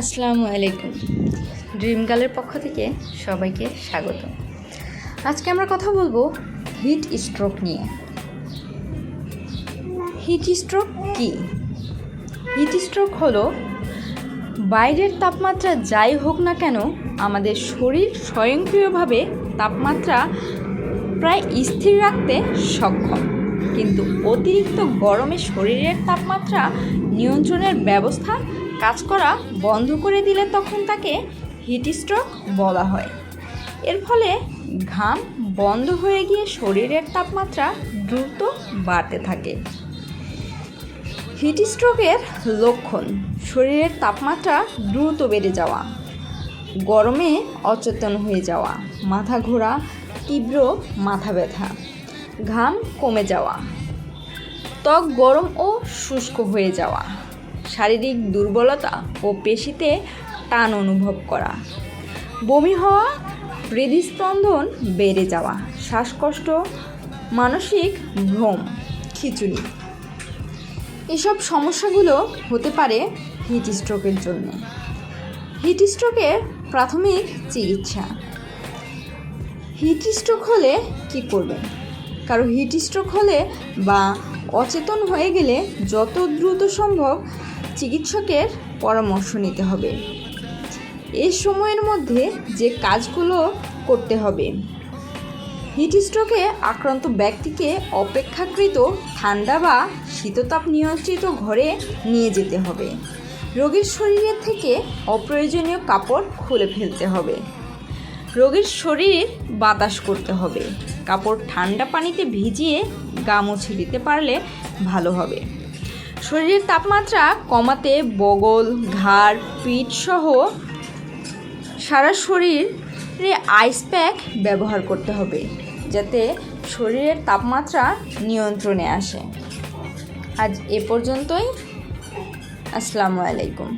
আসসালামু আলাইকুম। ড্রিম গার্লের পক্ষ থেকে সবাইকে স্বাগত। আজকে আমরা কথা বলব হিট স্ট্রোক নিয়ে। হিট স্ট্রোক কি? হিট স্ট্রোক হলো বাইরের তাপমাত্রা যাই হোক না কেন, আমাদের শরীর স্বয়ংক্রিয়ভাবে তাপমাত্রা প্রায় স্থির রাখতে সক্ষম। কিন্তু অতিরিক্ত গরমে শরীরের তাপমাত্রা নিয়ন্ত্রণের ব্যবস্থা কাজ করা বন্ধ করে দিলে তখন তাকে হিট স্ট্রোক বলা হয়। এর ফলে ঘাম বন্ধ হয়ে গিয়ে শরীরের তাপমাত্রা দ্রুত বাড়তে থাকে। হিট স্ট্রোকের লক্ষণ, শরীরের তাপমাত্রা দ্রুত বেড়ে যাওয়া, গরমে অচেতন হয়ে যাওয়া, মাথা ঘোরা, তীব্র মাথা ব্যথা, ঘাম কমে যাওয়া, ত্বক গরম ও শুষ্ক হয়ে যাওয়া। শারীরিক দুর্বলতা ও পেশিতে টান অনুভব করা। বমি হওয়া, হৃদস্পন্দন বেড়ে যাওয়া, শ্বাসকষ্ট, মানসিক ভ্রম খিচুড়ি এসব সমস্যাগুলো হতে পারে হিট স্ট্রোকের জন্য। হিট স্ট্রোকের প্রাথমিক চিকিৎসা। হিট স্ট্রোক হলে কি করবেন? কারও হিট স্ট্রোক হলে বা অচেতন হয়ে গেলে যত দ্রুত সম্ভব চিকিৎসকের পরামর্শ নিতে হবে। এই সময়ের মধ্যে যে কাজগুলো করতে হবে। হিট স্ট্রোকে আক্রান্ত ব্যক্তিকে অপেক্ষাকৃত ঠান্ডা বা শীততাপ নিয়ন্ত্রিত ঘরে নিয়ে যেতে হবে। রোগীর শরীরের থেকে অপ্রয়োজনীয় কাপড় খুলে ফেলতে হবে। রোগীর শরীর বাতাস করতে হবে। কাপড় ঠান্ডা পানিতে ভিজিয়ে গা মুছে দিতে পারলে ভালো হবে। শরীরের তাপমাত্রা কমাতে বগল, ঘাড়, পিঠ সহ সারা শরীরে আইস প্যাক ব্যবহার করতে হবে, যাতে শরীরের তাপমাত্রা নিয়ন্ত্রণে আসে। আজ এ পর্যন্তই। আসসালামু আলাইকুম।